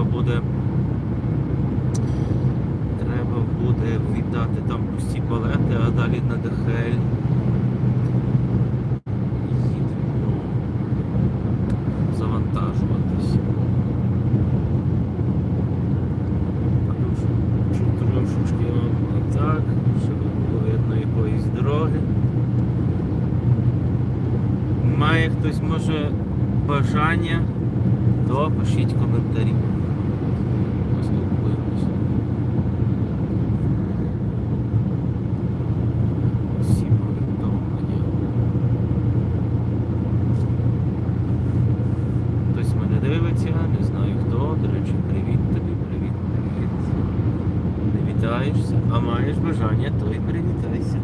треба буде. Треба буде віддати там пусті палети, а далі на ДХЛ. Їдемо завантажуватись. Трош- Трошечки вам так, щоб було видно якоїсь дороги. Має хтось може бажання, то пишіть коментарі. Поспілкуємося. Всім орієнтовання. Хтось мене дивиться, не знаю хто. До речі, привіт тобі, привіт, привіт. Не а маєш бажання, то й привітайся.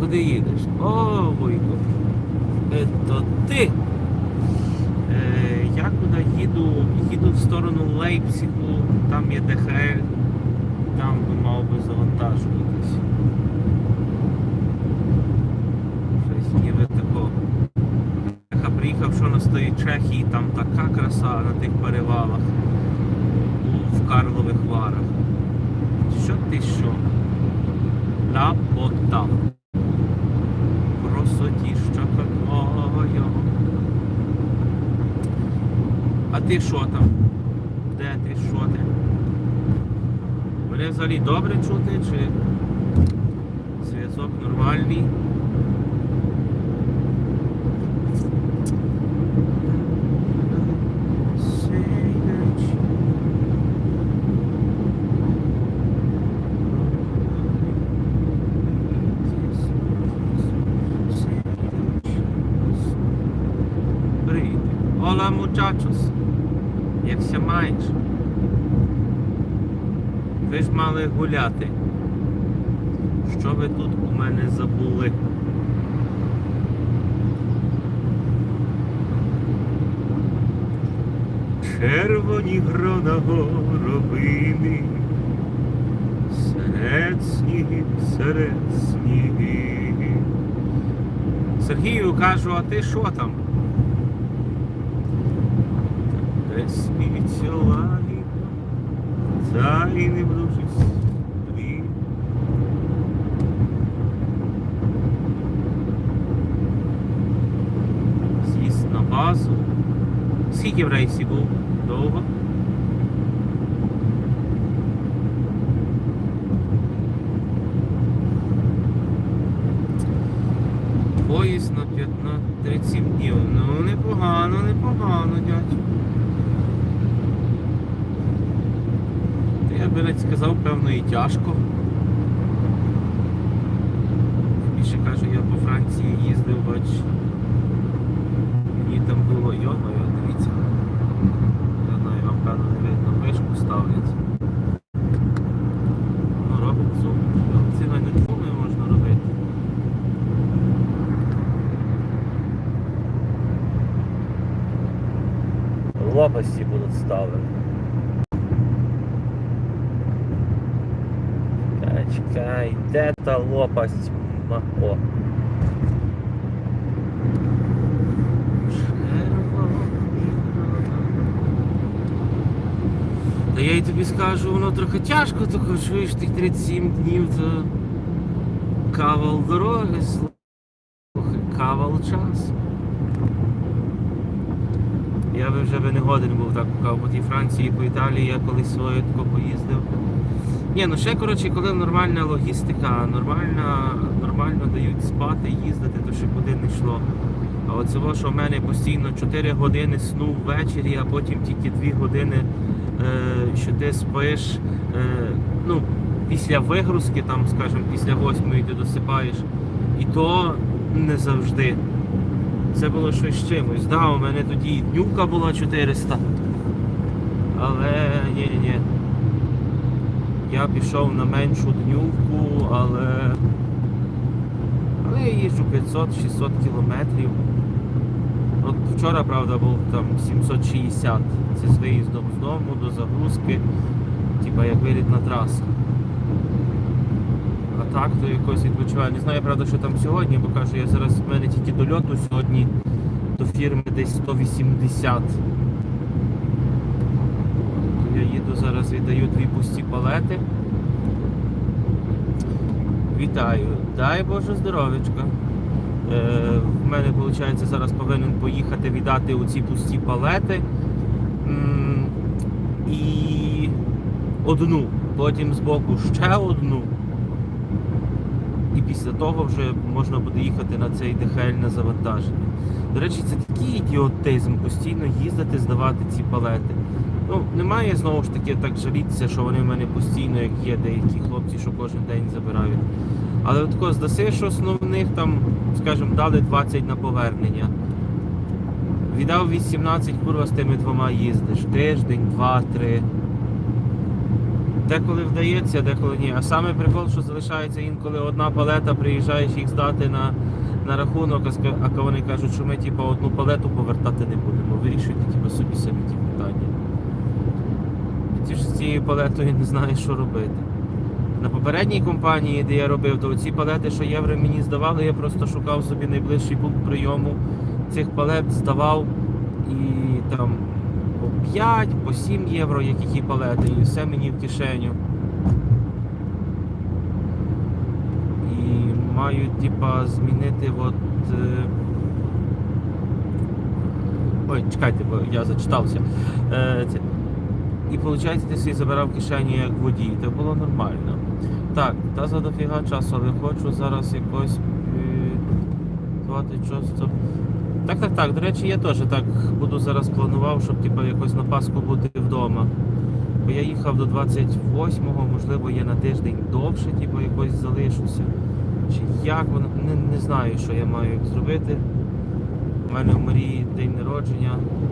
Куди їдеш? О, Войко. То ти. Е, я куди їду? Їду в сторону Лейпцигу, там є ДХЛ, там би мав би завантажуватись. Щось ніби такого. Я приїхав, що на стої Чехії, там така краса на тих перевалах Варах. Що ти що? Ляпота. Красотіща какая. А ти що там? Де ти? Що ти? Мене взагалі добре чути, чи зв'язок нормальний? Muchachos. Як ся маєш? Ви ж мали гуляти. Що ви тут у мене забули? Червоні грона горобини, серед сніги, серед сніги. Сергію кажу, а ти що там? Де сміється лагідно, та вручить стрій. З'їзд на базу. Скільки в рейсі був? Довго? Поїзд на 15 37 днів. Ну непогано, непогано, дядь. Навіть сказав, певно, і тяжко. Більше кажу, я по Франції їздив, бач. Мені там було йомою, дивіться. Я знаю, вам певно не видно, вишку ставлять. Ну, робить зум. Це навіть зумою можна робити. Лопасті будуть ставлені. Де та лопасть? О. Та я й тобі скажу, воно трохи тяжко, тільки чуєш тих 37 днів, то кавал дороги, слухай, кавал часу. Я би вже би не годен був так по тій Франції, по Італії, я колись своє тако поїздив. Ні, ну ще коротше, коли нормальна логістика, нормальна, нормально дають спати, їздити, то ще куди не йшло. А от цього, що в мене постійно 4 години сну ввечері, а потім тільки 2 години, е, що ти спиш, е, ну, після вигрузки, там, скажімо, після 8 ти досипаєш. І то не завжди. Це було щось з чимось. Да, у мене тоді і днювка була 400. Але ні-ні-ні. Я пішов на меншу днювку, але. Але я їжджу 500-600 кілометрів. От вчора, правда, був там 760. Це з виїздом з дому до загрузки, типа як вилітна траса. А так то якось відпочиваю. Не знаю, правда, що там сьогодні, бо кажу, я зараз в мене тільки до льоту сьогодні до фірми десь 180. Я їду зараз, віддаю дві пусті палети. Вітаю, дай Боже здоров'ячка. Е, в мене, виходить, зараз повинен поїхати віддати оці пусті палети. М, І одну, потім збоку ще одну. І після того вже можна буде їхати на цей ДХЛ завантаження. До речі, це такий ідіотизм постійно їздити, здавати ці палети. Ну, немає знову ж таки так жалітися, що вони в мене постійно, як є деякі хлопці, що кожен день забирають. Але тако здаси, що основних там, скажімо, дали 20 на повернення. Віддав 18, курва, з тими двома їздиш. Тиждень, два, три. Деколи вдається, деколи ні. А саме прикол, що залишається інколи одна палета, приїжджаєш їх здати на, на рахунок, а вони кажуть, що ми типу, одну палету повертати не будемо. Вирішуйте типу, собі самі ті Ті ж з цією палетою не знаєш, що робити. На попередній компанії, де я робив, то ці палети, що євро мені здавали, я просто шукав собі найближчий пункт прийому цих палет, здавав і там по 5, по 7 євро, як які палети, і все мені в кишеню. І маю, типа, змінити от. е, Ой, чекайте, бо я зачитався. Е, це... І виходить, ти собі забирав кишеню як водій, це було нормально. Так, та за дофіга часу, але хочу зараз якось звати часто. Так, так, так. До речі, я теж так буду зараз планував, щоб типу, якось на Пасху бути вдома. Бо я їхав до 28-го, можливо, я на тиждень довше, типу, якось залишуся. Чи як воно, не, не знаю, що я маю зробити. У мене в Марії день народження.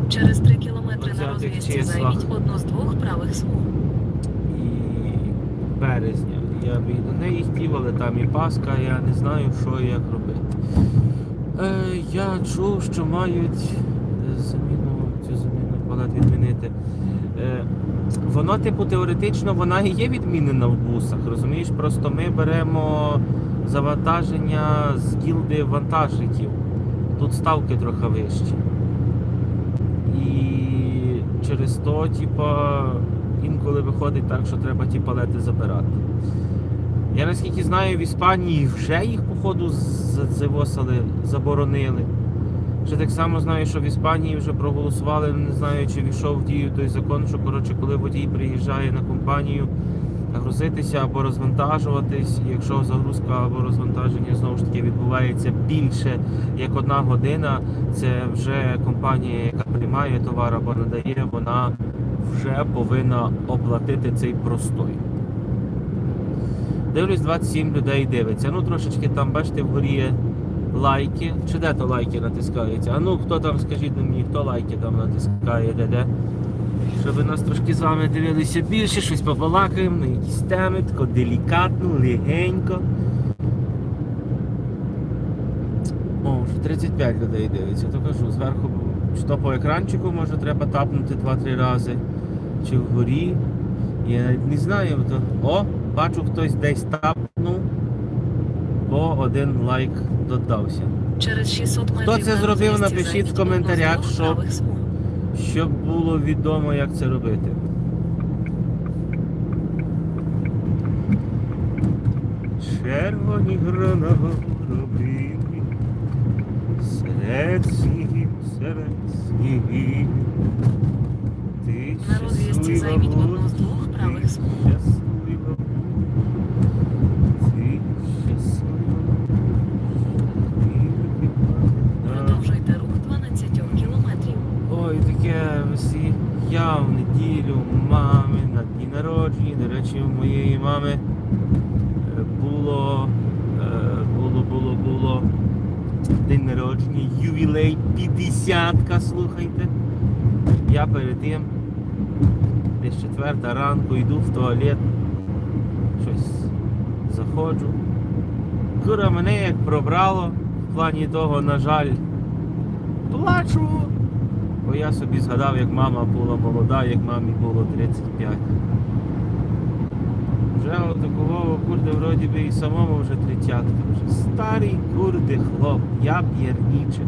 Через 3 кілометри на розв'язці займіть одну з двох правих смуг. і березня. Я б і до неї хотів, але там і Пасха, я не знаю, що і як робити. Е, я чув, що мають заміну, цю заміну палет відмінити. Е, воно, типу, теоретично, вона і є відмінена в бусах, розумієш? Просто ми беремо завантаження з гілди вантажників. Тут ставки трохи вищі. І через то, типа, інколи виходить так, що треба ті палети забирати. Я наскільки знаю, в Іспанії вже їх, походу, завосили, заборонили. Ще так само знаю, що в Іспанії вже проголосували, не знаю, чи війшов в дію той закон, що коротше, коли водій приїжджає на компанію грузитися або розвантажуватись, якщо загрузка або розвантаження знову ж таки відбувається більше як одна година, це вже компанія, яка приймає товар або надає, вона вже повинна оплатити цей простой. Дивлюсь, 27 людей дивиться. Ну трошечки там, бачите, вгорі лайки. Чи де то лайки натискаються? А ну хто там, скажіть мені, хто лайки там натискає, де де? Щоб нас трошки з вами дивилися більше, щось побалакаємо, на якісь теми, тако делікатно, легенько. О, вже 35 людей дивиться, то кажу, зверху чи то по екранчику може треба тапнути 2-3 рази, чи вгорі. Я навіть не знаю, то... О, бачу, хтось десь тапнув, бо один лайк додався. Через 600 метрів Хто це зробив, напишіть в коментарях, що-. Щоб було відомо, як це робити. Червоні грона робили серед снігів, серед снігів. Ти щаслива будь, з двох ти правих смуг. щаслива будь, Ти щаслива. будь, Продовжуйте рух 12 кілометрів. Ой, таке. Я в неділю мами на дні народження. До речі, у моєї мами е, було, е, було, було, було день народження, ювілей 50-ка, слухайте. Я перед тим десь четверта ранку йду в туалет, щось заходжу. Кура мене як пробрало, в плані того, на жаль, плачу. Бо я собі згадав, як мама була молода, як мамі було 35. Вже от такого курди вроді би і самому вже тридцятка. Вже старий курди хлоп, я п'єрніче.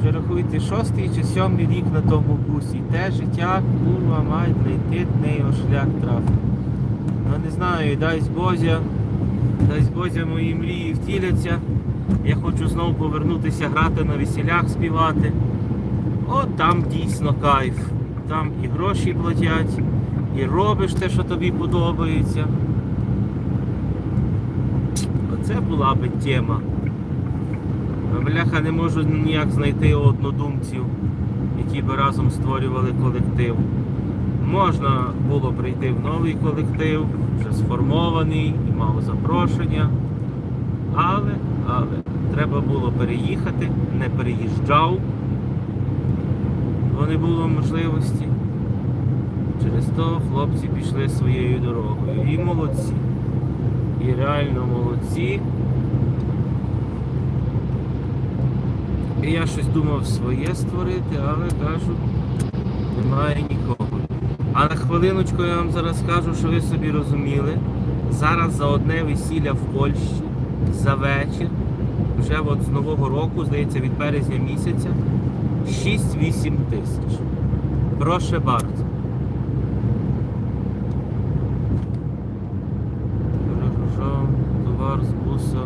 Вже рахуйте шостий чи сьомий рік на тому бусі. Те життя, курва, мать, летить неї шлях трафить. Ну не знаю, дай Бозя, дай Бозя мої мрії втіляться. Я хочу знову повернутися грати на весілях, співати. От там дійсно кайф. Там і гроші платять, і робиш те, що тобі подобається. Оце була би тема. Бляха, не можу ніяк знайти однодумців, які би разом створювали колектив. Можна було прийти в новий колектив, вже сформований і мав запрошення. Але, але треба було переїхати, не переїжджав, бо не було можливості. Через то хлопці пішли своєю дорогою. І молодці. І реально молодці. І я щось думав своє створити, але кажу, немає нікого. А на хвилиночку я вам зараз скажу, що ви собі розуміли. Зараз за одне весілля в Польщі за вечір, вже от з Нового року, здається, від березня місяця, 6-8 тисяч. Прошу bardzo. Перегружав товар з буса.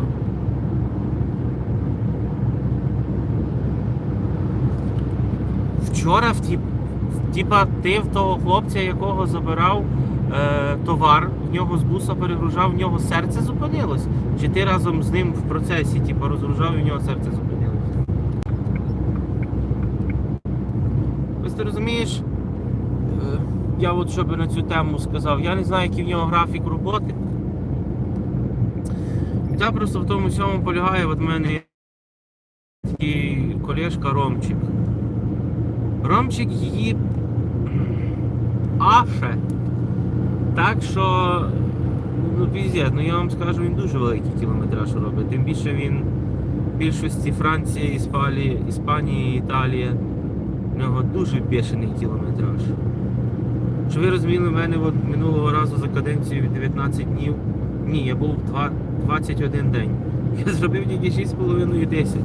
Вчора в ті, типа ти в того хлопця, якого забирав е, товар, в нього з буса перегружав, в нього серце зупинилось. Чи ти разом з ним в процесі, типа, розгружав і в нього серце зупинилось? Ось ти розумієш, е, я от що би на цю тему сказав, я не знаю, який в нього графік роботи. Та просто в тому всьому полягає, от в мене є такий колешка Ромчик. Ромчик її аше. Так що, ну піздець, ну я вам скажу, він дуже великий кілометраж робить. Тим більше він в більшості Франції, Іспанії, Іспанії, Італія. В нього дуже бешений кілометраж. Щоб ви розуміли, в мене от минулого разу за каденцію 19 днів. Ні, я був два- 21 день. Я зробив тільки 6,5 тисяч.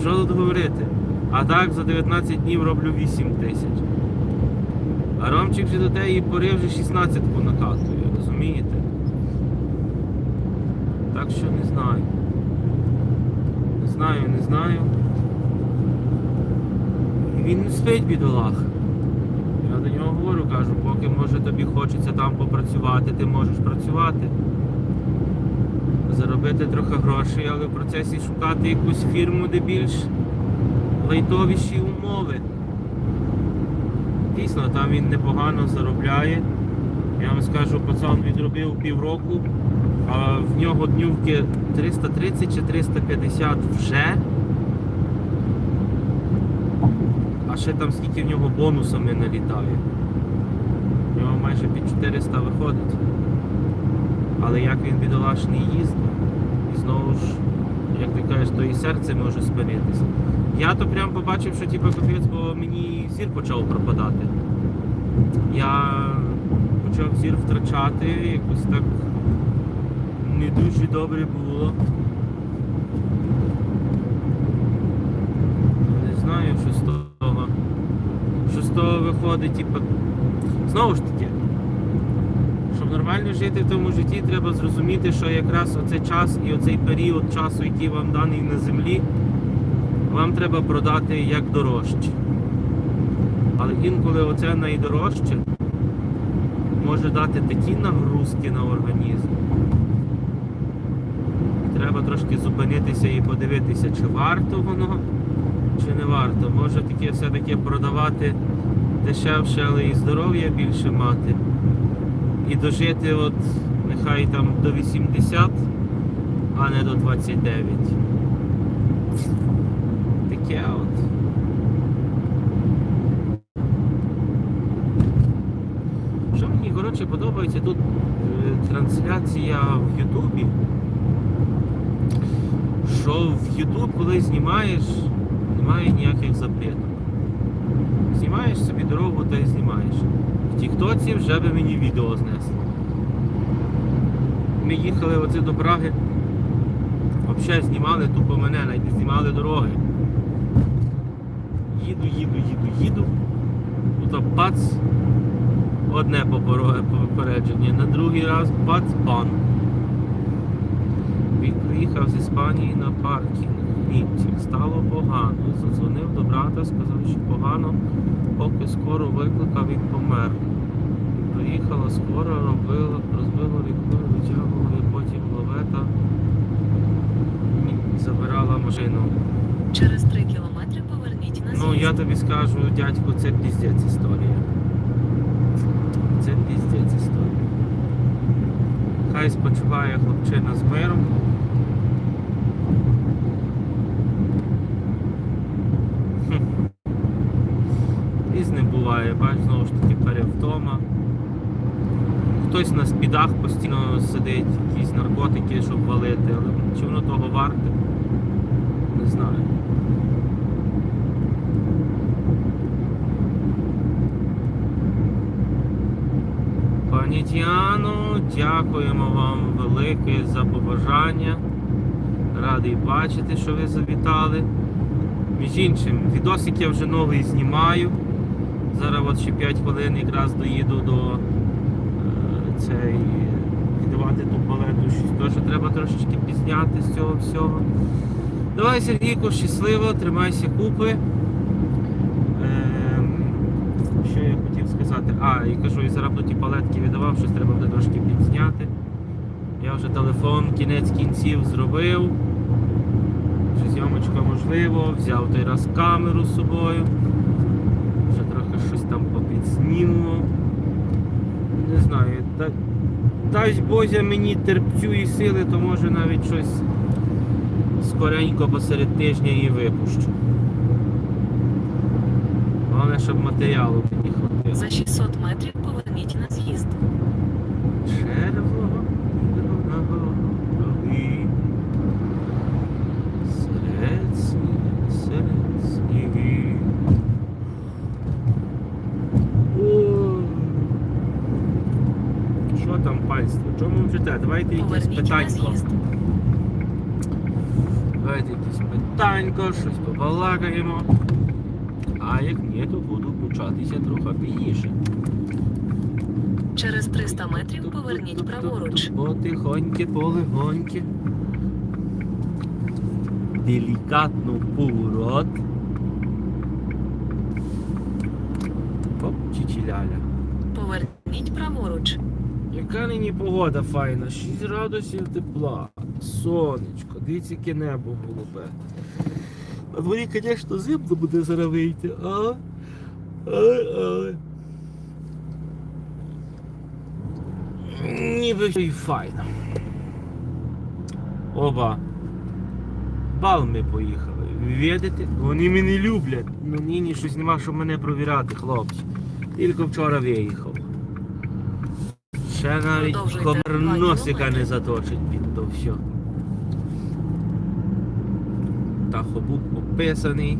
Що тут говорити? А так за 19 днів роблю 8 тисяч. А Ромчик вже до тієї пори вже 16-ку накатує, розумієте? Так що не знаю. Не знаю, не знаю. Він спить бідолах. Я до нього говорю, кажу, поки може тобі хочеться там попрацювати, ти можеш працювати. Заробити трохи грошей, але в процесі шукати якусь фірму, де більш лайтовіші умови. Дійсно, там він непогано заробляє. Я вам скажу, пацан відробив півроку, а в нього днювки 330 чи 350 вже. А ще там скільки в нього бонусами налітає. В нього майже під 400 виходить. Але як він бідолашний їздить, і знову ж, як ти кажеш, то і серце може спинитися. Я то прям побачив, що типу капець, бо мені зір почав пропадати. Я почав зір втрачати, якось так не дуже добре було. Не знаю, що з того. Що з того виходить, типу. Знову ж таки, щоб нормально жити в тому житті, треба зрозуміти, що якраз оцей час і оцей період часу, який вам даний на землі, вам треба продати як дорожче. Але інколи оце найдорожче може дати такі нагрузки на організм. Треба трошки зупинитися і подивитися, чи варто воно, чи не варто. Може таке все-таки продавати дешевше, але і здоров'я більше мати. І дожити от нехай там до 80, а не до 29. Таке от. Що мені коротше подобається тут е, трансляція в Ютубі. Що в Ютуб, коли знімаєш, немає ніяких запретів. Дорогу та й знімаєш. В Тіктоці вже би мені відео знесло. Ми їхали оце до Праги. Взагалі знімали тупо мене, навіть знімали дороги. Їду, їду, їду, їду. Тут пац. Одне попередження, на другий раз бац бан. Він приїхав з Іспанії на паркінг. Стало погано. Задзвонив до брата, сказав, що погано, поки скоро викликав, він помер. Приїхала скоро, робила, розбила вікно, витягувала і потім ловета. і Забирала машину. Через 3 кілометри поверніть на Ну, я тобі скажу, дядько, це піздець історія. Це піздець історія. Хай спочиває хлопчина з миром. Хм. Різним буває, бач, знову ж таки перевтома. Хтось на спідах постійно сидить, якісь наркотики, щоб валити, але чи воно того варте? Не знаю. Пані Діано, дякуємо вам велике за побажання. Радий бачити, що ви завітали. Між іншим, відосик я вже новий знімаю. Зараз от ще 5 хвилин якраз доїду до е, цей віддавати ту палету. Щось теж треба трошечки пізняти з цього всього. Давай, Сергійко, щасливо, тримайся купи. Ем, що я хотів сказати? А, і кажу, і зараз ті палетки віддавав, щось треба буде трошки підзняти. Я вже телефон кінець кінців зробив. Вже зйомочка можливо, взяв той раз камеру з собою. Вже трохи щось там попідсніму. Дасть Бозя мені терпцю і сили, то може навіть щось скоренько посеред тижня і випущу. Головне, щоб матеріалу мені хватило. За 600 метрів поверніть на з'їзд. Червоного дороги. Серед снігів, серед снігів. Ой. Що там панство? Чому вчите? Давайте якісь питанько. Давайте якісь питанько, щось побалакаємо. А як ні, то буду початися трохи пізніше. Через 300 метрів поверніть праворуч. Потихоньки, полегоньки. Делікатно поворот. Оп, чичіляля. Поверніть праворуч. Яка нині погода файна, 6 градусів тепла, сонечко, дивіться, яке небо голубе. На дворі, звісно, зимно буде зараз вийти, а? Ай, ай. Ніби і файно. Оба. Бал ми поїхали. Видите? Вони мене люблять. Ну нині щось нема, що мене провіряти, хлопці. Тільки вчора виїхав. Ще навіть Продовжуйте комар носика не заточить під то все. Тахобук пописаний.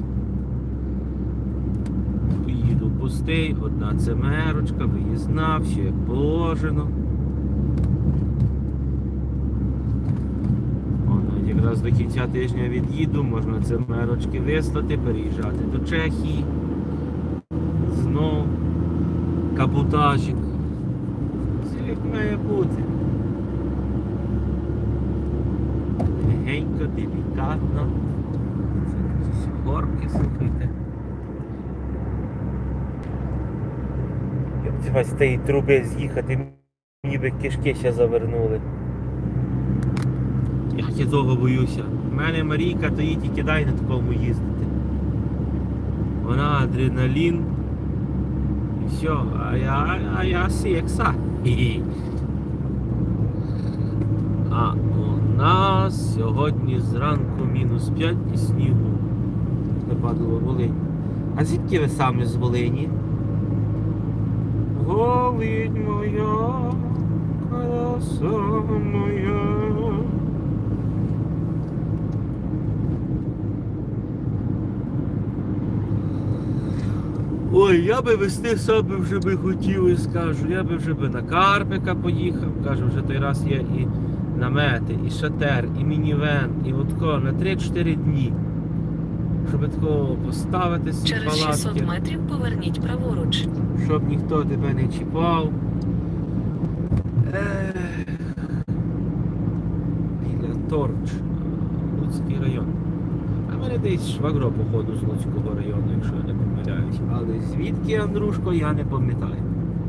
Поїду пустий, одна цемерочка, виїзна, все як положено. О, якраз до кінця тижня від'їду, можна цемерочки вислати, переїжджати до Чехії. Знов каботажик. Має бути. Легенько, делікатно. Це горки, слухайте. З тієї труби з'їхати, ніби кишки ще завернули. Я того боюся. У мене Марійка, то їй тільки дай на такому їздити. Вона адреналін. Все, а я, а я секса. А у нас сьогодні зранку мінус 5 і снігу. Не падало Волинь. А звідки ви самі з Волині? Волинь моя, краса моя. Ой, я би вести себе вже би хотів і скажу, я би вже би на Карпика поїхав, кажу, вже той раз я і намети, і шатер, і мінівен, і отко на 3-4 дні. Щоб такого поставити собі Через 600 метрів поверніть праворуч. щоб ніхто тебе не чіпав. Ех. Біля Торч, Луцький район. Мене десь швагро походу з Луцького району, якщо я не помиляюсь. Але звідки, Андрушко, я не пам'ятаю.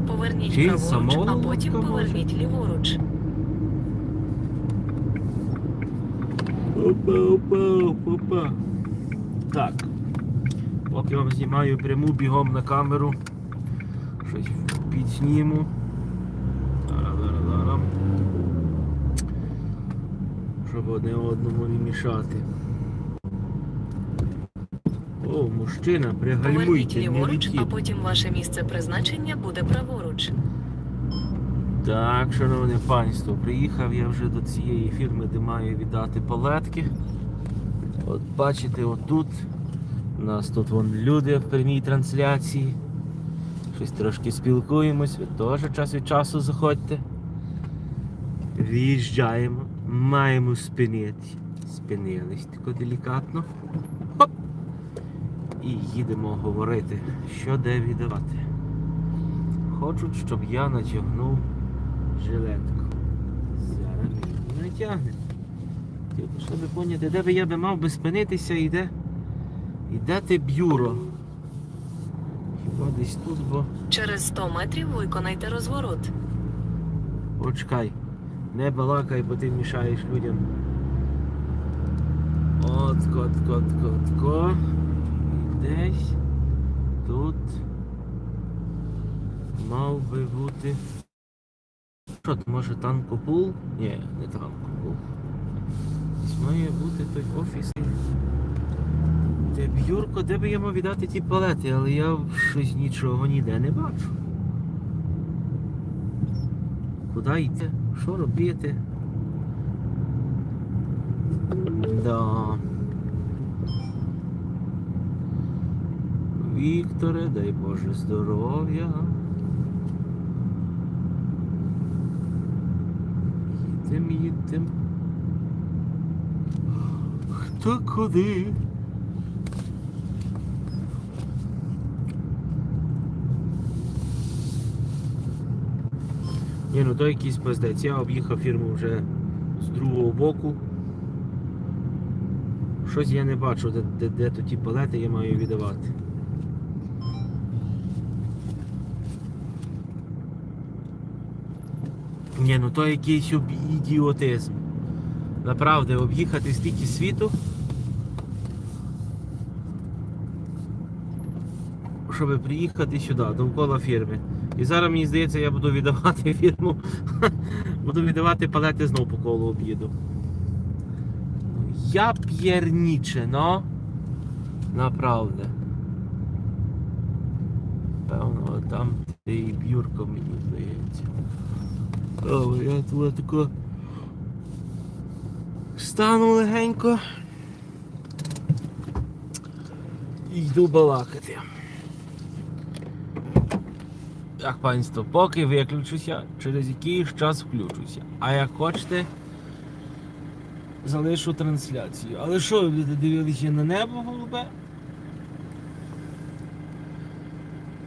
Поверніть Чи праворуч, самого а потім Луцька може? поверніть ліворуч. Опа, опа, опа. Так. Поки вам знімаю пряму бігом на камеру. Щось підсніму. Щоб одне одному не мішати. О, мужчина, пригальмуйте, не ліворуч, а потім ваше місце призначення буде праворуч. Так, шановне панство, приїхав я вже до цієї фірми, де маю віддати палетки. От бачите, отут у нас тут вон люди в прямій трансляції. Щось трошки спілкуємось, ви теж час від часу заходьте. Виїжджаємо, маємо спинити. Спинились тако делікатно. І їдемо говорити, що де віддавати. Хочуть, щоб я натягнув жилетку. Зараз ми натягнемо. Тільки, щоб поняти, де би я би мав би спинитися і де, і де те бюро. Хіба десь тут, бо Через 100 метрів виконайте розворот. почекай. Не балакай, бо ти мішаєш людям. От, кот, кот, кот, ко. Десь тут мав би бути. Що, то може танкопул? Ні, не танкопул. Має бути той офіс. Де б'юрко, де би я мав віддати ті палети, але я щось нічого ніде не бачу. Куди йти? Що робити? Да. Вікторе, дай Боже здоров'я. Їдем, їдем. Хто куди? Ні, ну то якийсь пиздець. Я об'їхав фірму вже з другого боку. Щось я не бачу, де, де, де то ті палети я маю віддавати. Ні, ну то якийсь ідіотизм. Направде, об'їхати стільки світу. Щоб приїхати сюди, довкола фірми. І зараз мені здається, я буду віддавати фірму. буду віддавати палети знов по колу об'їду. Я п'єрніче, но направде. Певно, там де і бюрко мені здається. О, я тут тако стану легенько і йду балакати. Так, панство, поки виключуся, через якийсь час включуся. А як хочете, залишу трансляцію. Але що, ви будете дивилися на небо голубе?